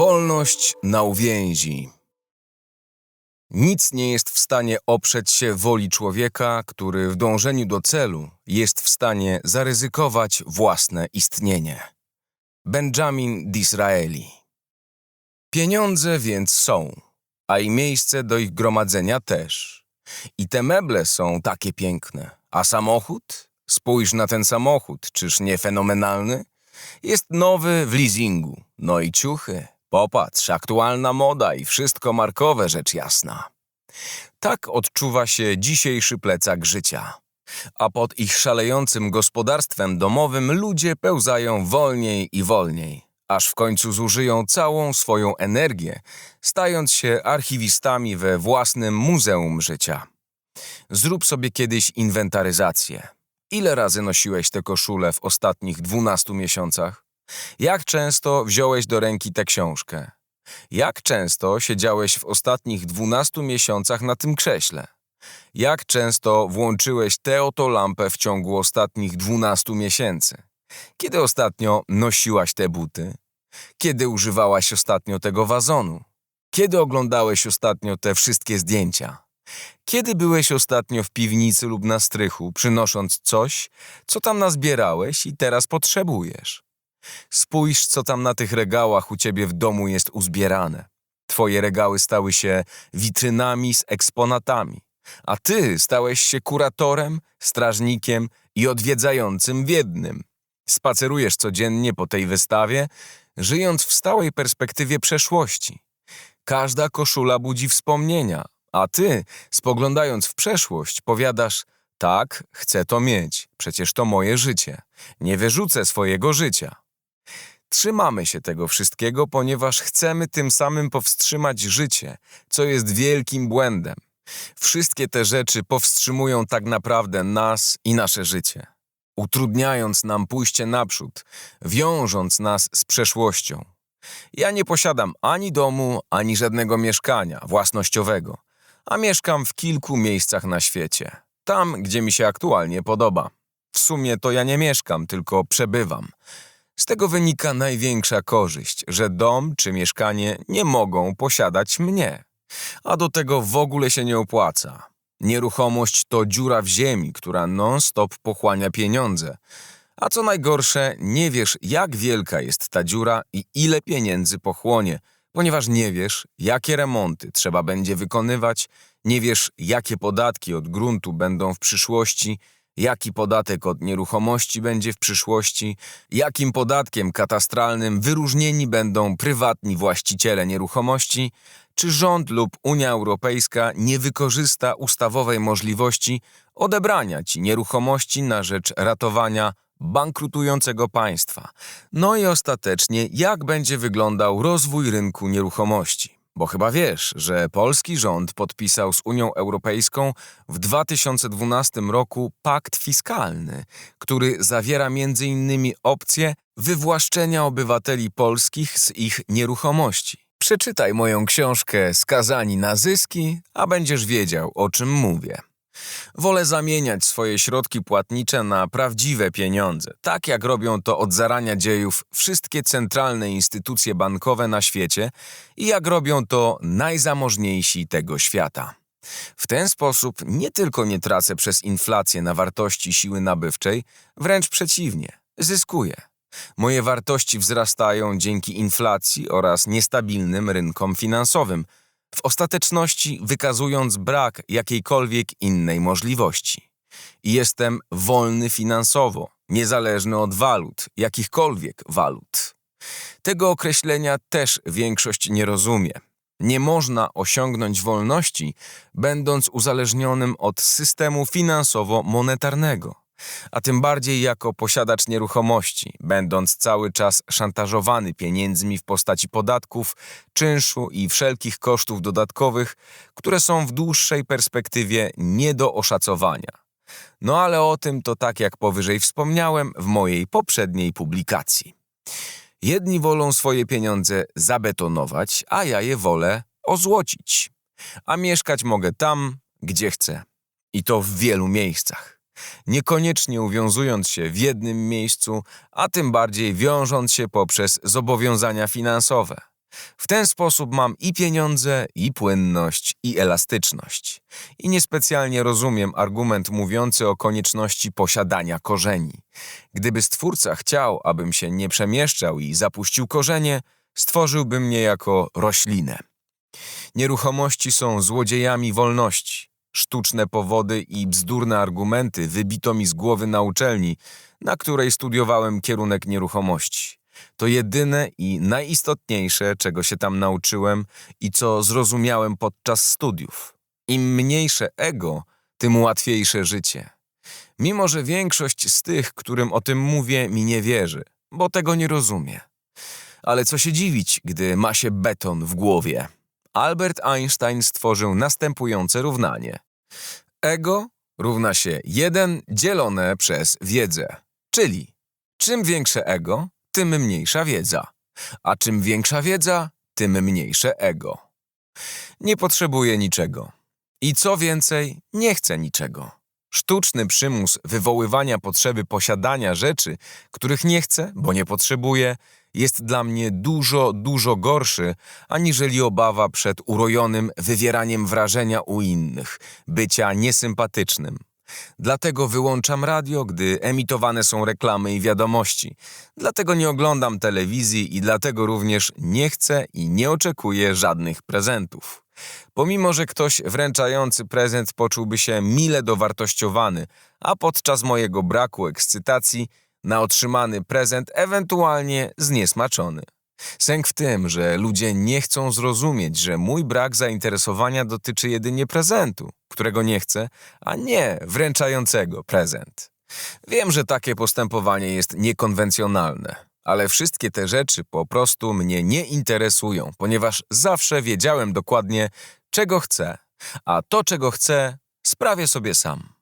Wolność na uwięzi. Nic nie jest w stanie oprzeć się woli człowieka, który w dążeniu do celu jest w stanie zaryzykować własne istnienie. Benjamin Disraeli. Pieniądze więc są, a i miejsce do ich gromadzenia też. I te meble są takie piękne. A samochód? Spójrz na ten samochód, czyż nie fenomenalny? Jest nowy w leasingu. No i ciuchy. Popatrz, aktualna moda i wszystko markowe, rzecz jasna. Tak odczuwa się dzisiejszy plecak życia. A pod ich szalejącym gospodarstwem domowym ludzie pełzają wolniej i wolniej, aż w końcu zużyją całą swoją energię, stając się archiwistami we własnym muzeum życia. Zrób sobie kiedyś inwentaryzację. Ile razy nosiłeś tę koszulę w ostatnich 12 miesiącach? Jak często wziąłeś do ręki tę książkę? Jak często siedziałeś w ostatnich 12 miesiącach na tym krześle? Jak często włączyłeś tę oto lampę w ciągu ostatnich 12 miesięcy? Kiedy ostatnio nosiłaś te buty? Kiedy używałaś ostatnio tego wazonu? Kiedy oglądałeś ostatnio te wszystkie zdjęcia? Kiedy byłeś ostatnio w piwnicy lub na strychu, przynosząc coś, co tam nazbierałeś i teraz potrzebujesz? Spójrz, co tam na tych regałach u ciebie w domu jest uzbierane. Twoje regały stały się witrynami z eksponatami, a ty stałeś się kuratorem, strażnikiem i odwiedzającym w jednym. Spacerujesz codziennie po tej wystawie, żyjąc w stałej perspektywie przeszłości. Każda koszula budzi wspomnienia, a ty, spoglądając w przeszłość, powiadasz: Tak, chcę to mieć, przecież to moje życie. Nie wyrzucę swojego życia. Trzymamy się tego wszystkiego, ponieważ chcemy tym samym powstrzymać życie, co jest wielkim błędem. Wszystkie te rzeczy powstrzymują tak naprawdę nas i nasze życie, utrudniając nam pójście naprzód, wiążąc nas z przeszłością. Ja nie posiadam ani domu, ani żadnego mieszkania własnościowego, a mieszkam w kilku miejscach na świecie, tam, gdzie mi się aktualnie podoba. W sumie to ja nie mieszkam, tylko przebywam. Z tego wynika największa korzyść, że dom czy mieszkanie nie mogą posiadać mnie. A do tego w ogóle się nie opłaca. Nieruchomość to dziura w ziemi, która non-stop pochłania pieniądze. A co najgorsze, nie wiesz, jak wielka jest ta dziura i ile pieniędzy pochłonie, ponieważ nie wiesz, jakie remonty trzeba będzie wykonywać, nie wiesz, jakie podatki od gruntu będą w przyszłości, jaki podatek od nieruchomości będzie w przyszłości, jakim podatkiem katastralnym wyróżnieni będą prywatni właściciele nieruchomości, czy rząd lub Unia Europejska nie wykorzysta ustawowej możliwości odebrania ci nieruchomości na rzecz ratowania bankrutującego państwa. No i ostatecznie, jak będzie wyglądał rozwój rynku nieruchomości. Bo chyba wiesz, że polski rząd podpisał z Unią Europejską w 2012 roku pakt fiskalny, który zawiera m.in. opcję wywłaszczenia obywateli polskich z ich nieruchomości. Przeczytaj moją książkę Skazani na zyski, a będziesz wiedział, o czym mówię. Wolę zamieniać swoje środki płatnicze na prawdziwe pieniądze, tak jak robią to od zarania dziejów wszystkie centralne instytucje bankowe na świecie i jak robią to najzamożniejsi tego świata. W ten sposób nie tylko nie tracę przez inflację na wartości siły nabywczej, wręcz przeciwnie, zyskuję. Moje wartości wzrastają dzięki inflacji oraz niestabilnym rynkom finansowym – w ostateczności wykazując brak jakiejkolwiek innej możliwości. Jestem wolny finansowo, niezależny od walut, jakichkolwiek walut. Tego określenia też większość nie rozumie. Nie można osiągnąć wolności, będąc uzależnionym od systemu finansowo-monetarnego a tym bardziej jako posiadacz nieruchomości, będąc cały czas szantażowany pieniędzmi w postaci podatków, czynszu i wszelkich kosztów dodatkowych, które są w dłuższej perspektywie nie do oszacowania. No ale o tym to tak jak powyżej wspomniałem w mojej poprzedniej publikacji. Jedni wolą swoje pieniądze zabetonować, a ja je wolę ozłocić. A mieszkać mogę tam, gdzie chcę. I to w wielu miejscach niekoniecznie uwiązując się w jednym miejscu, a tym bardziej wiążąc się poprzez zobowiązania finansowe. W ten sposób mam i pieniądze, i płynność, i elastyczność. I niespecjalnie rozumiem argument mówiący o konieczności posiadania korzeni. Gdyby stwórca chciał, abym się nie przemieszczał i zapuścił korzenie, stworzyłby mnie jako roślinę. Nieruchomości są złodziejami wolności. Sztuczne powody i bzdurne argumenty wybito mi z głowy na uczelni, na której studiowałem kierunek nieruchomości. To jedyne i najistotniejsze, czego się tam nauczyłem i co zrozumiałem podczas studiów. Im mniejsze ego, tym łatwiejsze życie. Mimo, że większość z tych, którym o tym mówię, mi nie wierzy, bo tego nie rozumie. Ale co się dziwić, gdy ma się beton w głowie? Albert Einstein stworzył następujące równanie. Ego równa się 1 dzielone przez wiedzę. Czyli czym większe ego, tym mniejsza wiedza. A czym większa wiedza, tym mniejsze ego. Nie potrzebuję niczego. I co więcej, nie chcę niczego. Sztuczny przymus wywoływania potrzeby posiadania rzeczy, których nie chcę, bo nie potrzebuję, jest dla mnie dużo, dużo gorszy, aniżeli obawa przed urojonym wywieraniem wrażenia u innych, bycia niesympatycznym. Dlatego wyłączam radio, gdy emitowane są reklamy i wiadomości. Dlatego nie oglądam telewizji i dlatego również nie chcę i nie oczekuję żadnych prezentów. Pomimo, że ktoś wręczający prezent poczułby się mile dowartościowany, a podczas mojego braku ekscytacji na otrzymany prezent ewentualnie zniesmaczony. Sęk w tym, że ludzie nie chcą zrozumieć, że mój brak zainteresowania dotyczy jedynie prezentu, którego nie chcę, a nie wręczającego prezent. Wiem, że takie postępowanie jest niekonwencjonalne, ale wszystkie te rzeczy po prostu mnie nie interesują, ponieważ zawsze wiedziałem dokładnie, czego chcę, a to, czego chcę, sprawię sobie sam.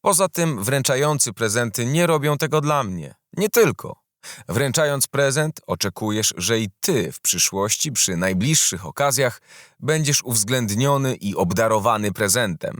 Poza tym wręczający prezenty nie robią tego dla mnie. Nie tylko. Wręczając prezent, oczekujesz, że i ty w przyszłości, przy najbliższych okazjach, będziesz uwzględniony i obdarowany prezentem.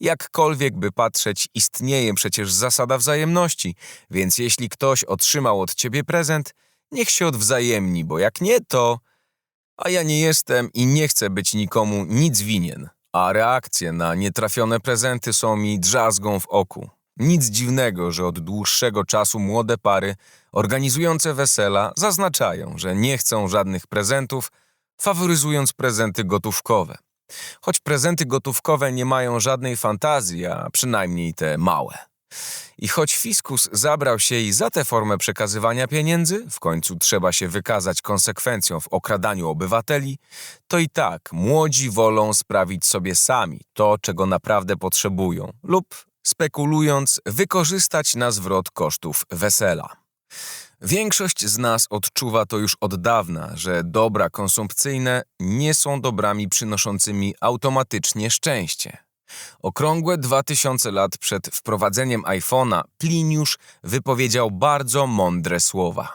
Jakkolwiek by patrzeć, istnieje przecież zasada wzajemności, więc jeśli ktoś otrzymał od ciebie prezent, niech się odwzajemni, bo jak nie, to. A ja nie jestem i nie chcę być nikomu nic winien, a reakcje na nietrafione prezenty są mi drzazgą w oku. Nic dziwnego, że od dłuższego czasu młode pary organizujące wesela zaznaczają, że nie chcą żadnych prezentów, faworyzując prezenty gotówkowe. Choć prezenty gotówkowe nie mają żadnej fantazji, a przynajmniej te małe. I choć fiskus zabrał się i za tę formę przekazywania pieniędzy, w końcu trzeba się wykazać konsekwencją w okradaniu obywateli, to i tak młodzi wolą sprawić sobie sami to, czego naprawdę potrzebują, lub spekulując, wykorzystać na zwrot kosztów wesela. Większość z nas odczuwa to już od dawna, że dobra konsumpcyjne nie są dobrami przynoszącymi automatycznie szczęście. Okrągłe 2000 lat przed wprowadzeniem iPhone'a Pliniusz wypowiedział bardzo mądre słowa.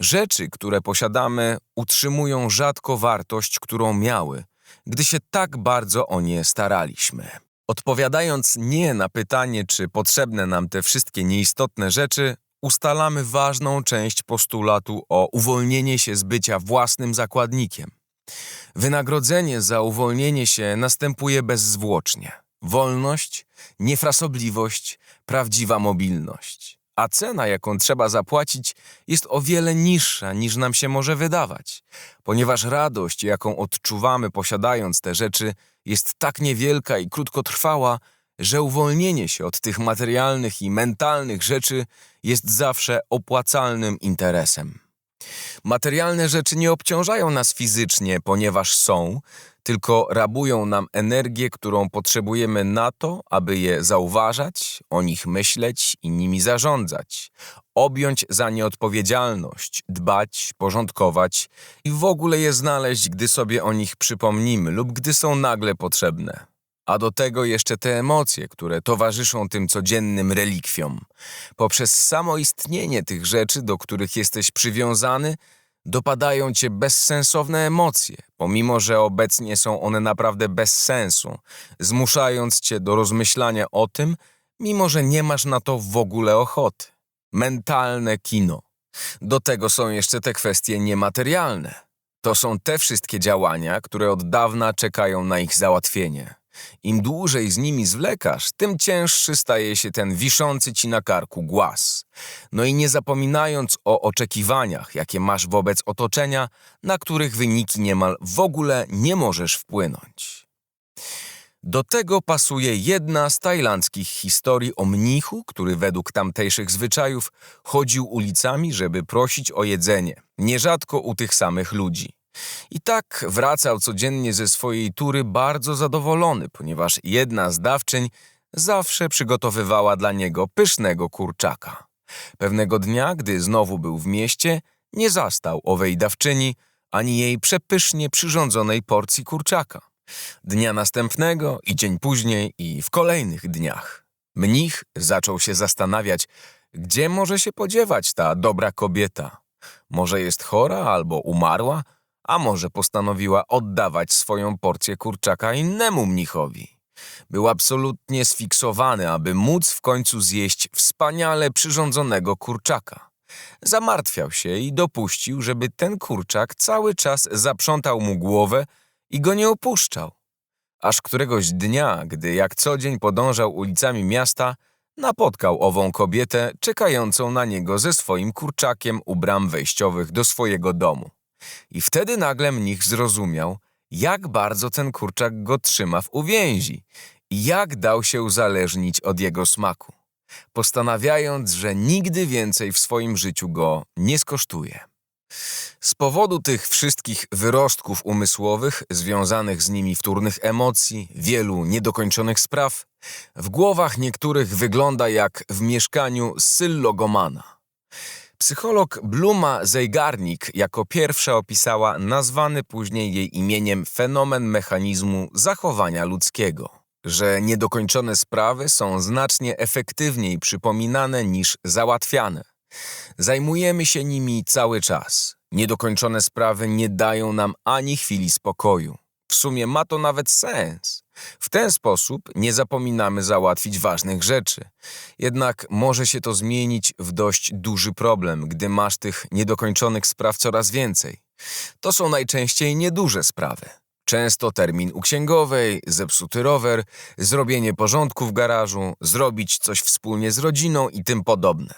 Rzeczy, które posiadamy, utrzymują rzadko wartość, którą miały, gdy się tak bardzo o nie staraliśmy. Odpowiadając nie na pytanie, czy potrzebne nam te wszystkie nieistotne rzeczy, ustalamy ważną część postulatu o uwolnienie się z bycia własnym zakładnikiem. Wynagrodzenie za uwolnienie się następuje bezzwłocznie. Wolność, niefrasobliwość, prawdziwa mobilność. A cena, jaką trzeba zapłacić, jest o wiele niższa niż nam się może wydawać, ponieważ radość, jaką odczuwamy posiadając te rzeczy, jest tak niewielka i krótkotrwała, że uwolnienie się od tych materialnych i mentalnych rzeczy jest zawsze opłacalnym interesem. Materialne rzeczy nie obciążają nas fizycznie, ponieważ są, tylko rabują nam energię, którą potrzebujemy na to, aby je zauważać, o nich myśleć i nimi zarządzać, objąć za nie odpowiedzialność, dbać, porządkować i w ogóle je znaleźć, gdy sobie o nich przypomnimy lub gdy są nagle potrzebne. A do tego jeszcze te emocje, które towarzyszą tym codziennym relikwiom. Poprzez samo istnienie tych rzeczy, do których jesteś przywiązany, dopadają cię bezsensowne emocje, pomimo że obecnie są one naprawdę bez sensu, zmuszając cię do rozmyślania o tym, mimo że nie masz na to w ogóle ochoty. Mentalne kino. Do tego są jeszcze te kwestie niematerialne To są te wszystkie działania, które od dawna czekają na ich załatwienie. Im dłużej z nimi zwlekasz, tym cięższy staje się ten wiszący ci na karku głaz. No i nie zapominając o oczekiwaniach, jakie masz wobec otoczenia, na których wyniki niemal w ogóle nie możesz wpłynąć. Do tego pasuje jedna z tajlandzkich historii o mnichu, który według tamtejszych zwyczajów chodził ulicami, żeby prosić o jedzenie, nierzadko u tych samych ludzi. I tak wracał codziennie ze swojej tury bardzo zadowolony, ponieważ jedna z dawczyń zawsze przygotowywała dla niego pysznego kurczaka. Pewnego dnia, gdy znowu był w mieście, nie zastał owej dawczyni ani jej przepysznie przyrządzonej porcji kurczaka. Dnia następnego i dzień później i w kolejnych dniach. Mnich zaczął się zastanawiać, gdzie może się podziewać ta dobra kobieta. Może jest chora albo umarła, a może postanowiła oddawać swoją porcję kurczaka innemu mnichowi. Był absolutnie sfiksowany, aby móc w końcu zjeść wspaniale przyrządzonego kurczaka. Zamartwiał się i dopuścił, żeby ten kurczak cały czas zaprzątał mu głowę i go nie opuszczał. Aż któregoś dnia, gdy jak co dzień podążał ulicami miasta, napotkał ową kobietę czekającą na niego ze swoim kurczakiem u bram wejściowych do swojego domu. I wtedy nagle mnich zrozumiał, jak bardzo ten kurczak go trzyma w uwięzi i jak dał się uzależnić od jego smaku, postanawiając, że nigdy więcej w swoim życiu go nie skosztuje. Z powodu tych wszystkich wyrostków umysłowych, związanych z nimi wtórnych emocji, wielu niedokończonych spraw, w głowach niektórych wygląda jak w mieszkaniu syllogomana. Psycholog Bluma Zeigarnik jako pierwsza opisała nazwany później jej imieniem fenomen mechanizmu zachowania ludzkiego, że niedokończone sprawy są znacznie efektywniej przypominane niż załatwiane. Zajmujemy się nimi cały czas. Niedokończone sprawy nie dają nam ani chwili spokoju. W sumie ma to nawet sens. W ten sposób nie zapominamy załatwić ważnych rzeczy. Jednak może się to zmienić w dość duży problem, gdy masz tych niedokończonych spraw coraz więcej. To są najczęściej nieduże sprawy. Często termin u księgowej, zepsuty rower, zrobienie porządku w garażu, zrobić coś wspólnie z rodziną i tym podobne.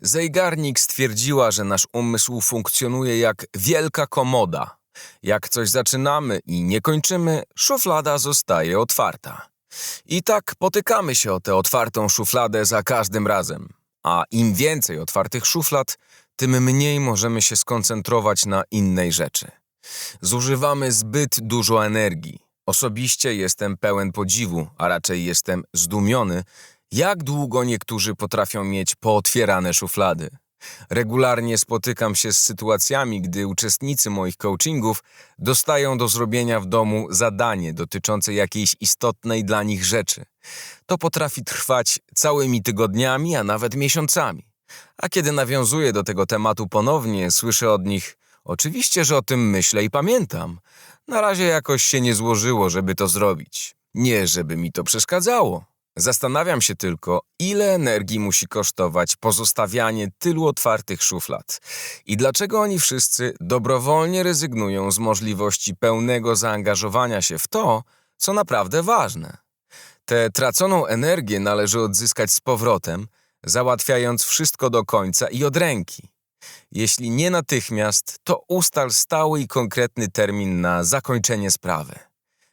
Zeigarnik stwierdziła, że nasz umysł funkcjonuje jak wielka komoda. Jak coś zaczynamy i nie kończymy, szuflada zostaje otwarta. I tak potykamy się o tę otwartą szufladę za każdym razem. A im więcej otwartych szuflad, tym mniej możemy się skoncentrować na innej rzeczy. Zużywamy zbyt dużo energii. Osobiście jestem pełen podziwu, a raczej jestem zdumiony, jak długo niektórzy potrafią mieć pootwierane szuflady. Regularnie spotykam się z sytuacjami, gdy uczestnicy moich coachingów dostają do zrobienia w domu zadanie dotyczące jakiejś istotnej dla nich rzeczy. To potrafi trwać całymi tygodniami, a nawet miesiącami. A kiedy nawiązuję do tego tematu ponownie, słyszę od nich: Oczywiście, że o tym myślę i pamiętam. Na razie jakoś się nie złożyło, żeby to zrobić. Nie, żeby mi to przeszkadzało. Zastanawiam się tylko, ile energii musi kosztować pozostawianie tylu otwartych szuflad i dlaczego oni wszyscy dobrowolnie rezygnują z możliwości pełnego zaangażowania się w to, co naprawdę ważne. Tę traconą energię należy odzyskać z powrotem, załatwiając wszystko do końca i od ręki. Jeśli nie natychmiast, to ustal stały i konkretny termin na zakończenie sprawy.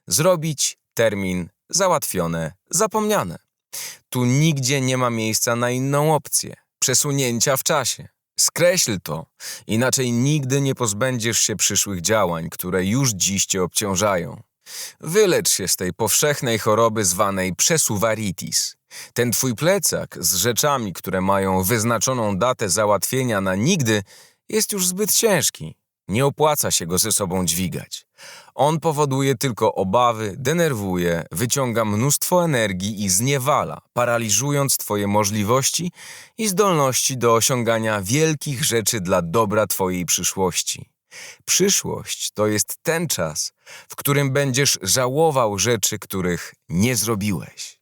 Zrobić termin załatwione, zapomniane. Tu nigdzie nie ma miejsca na inną opcję przesunięcia w czasie. Skreśl to, inaczej nigdy nie pozbędziesz się przyszłych działań, które już dziś cię obciążają. Wylecz się z tej powszechnej choroby zwanej przesuwaritis. Ten twój plecak z rzeczami, które mają wyznaczoną datę załatwienia na nigdy, jest już zbyt ciężki. Nie opłaca się go ze sobą dźwigać. On powoduje tylko obawy, denerwuje, wyciąga mnóstwo energii i zniewala, paraliżując Twoje możliwości i zdolności do osiągania wielkich rzeczy dla dobra Twojej przyszłości. Przyszłość to jest ten czas, w którym będziesz żałował rzeczy, których nie zrobiłeś.